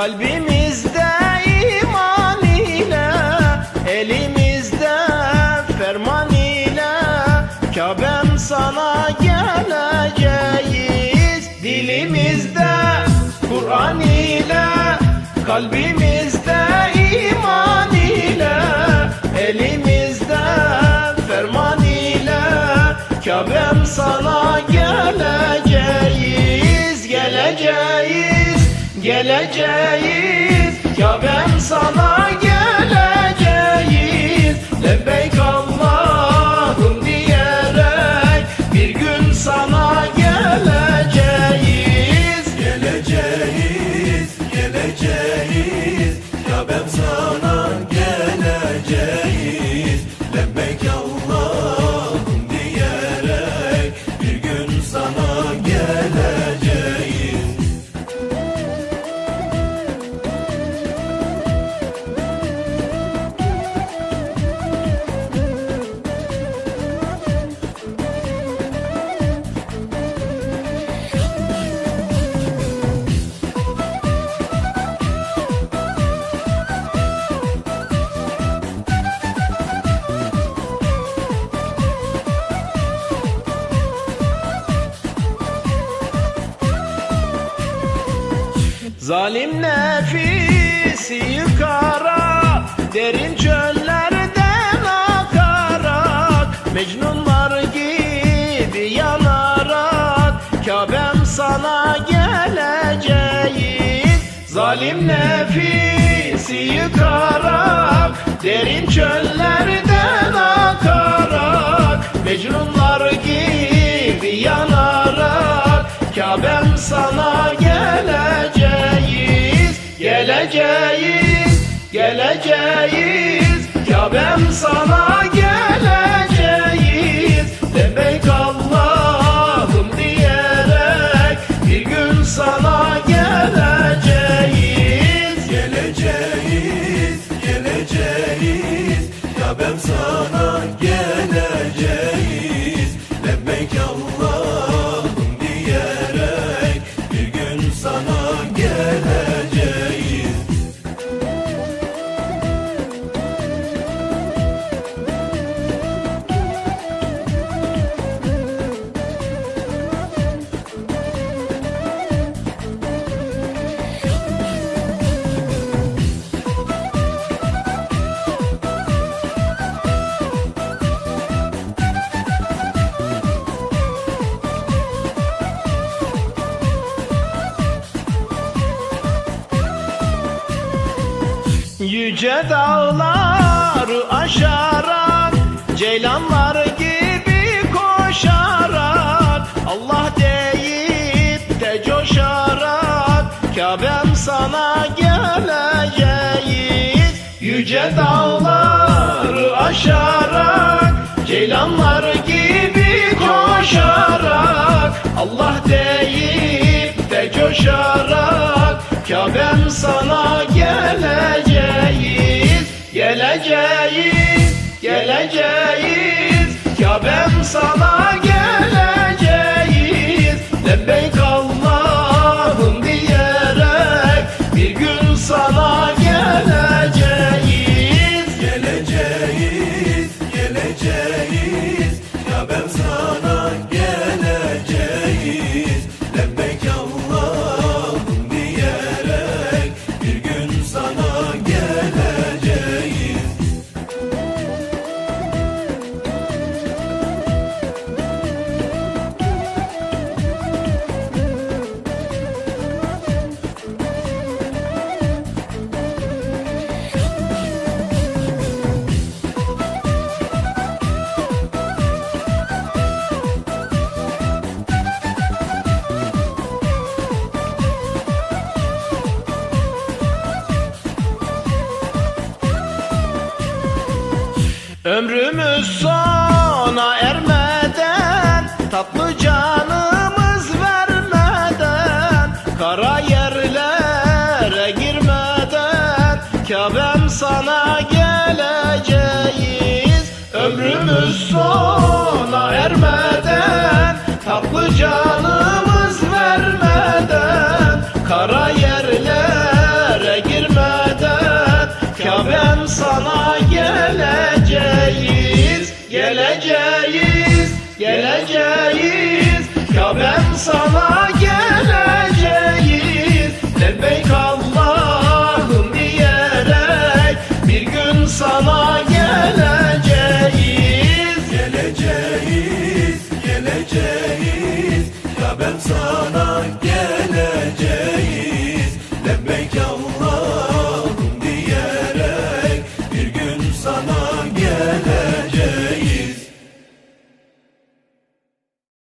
Kalbimizde iman ile Elimizde ferman ile Kabe'm sana geleceğiz Dilimizde. Kur'an ile Kalbimizde iman ile Elimizde ferman ile Kabe'm sana geleceğiz. Kabe'm sana geleceğiz. Lebbeyk Allah'ım diyerek Bir gün sana geleceğiz. Geleceğiz, geleceğiz. Kabe'm sana Zalim nefisi yıkarak Derin çöllerden akarak Mecnunlar gibi yanarak Kabe'm sana geleceğiz Zalim nefisi yıkarak Derin çöllerden akarak Mecnunlar gibi yanarak Kabe'm sana geleceğiz Geleceğiz, geleceğiz. Kabe'm sana geleceğiz Lebbeyk Allah'ım diyerek Bir gün sana geleceğiz. Geleceğiz, geleceğiz. Kabe'm sana Yüce dağları aşarak Ceylanlar gibi koşarak Allah deyip de coşarak Kabe'm sana geleceğiz. Yüce dağları aşarak Ceylanlar gibi koşarak Allah deyip de coşarak Kabe'm sana geleceğiz Kabe'm sana Ömrümüz sona ermeden Tatlı geleceğiz, geleceğiz. Ya ben sana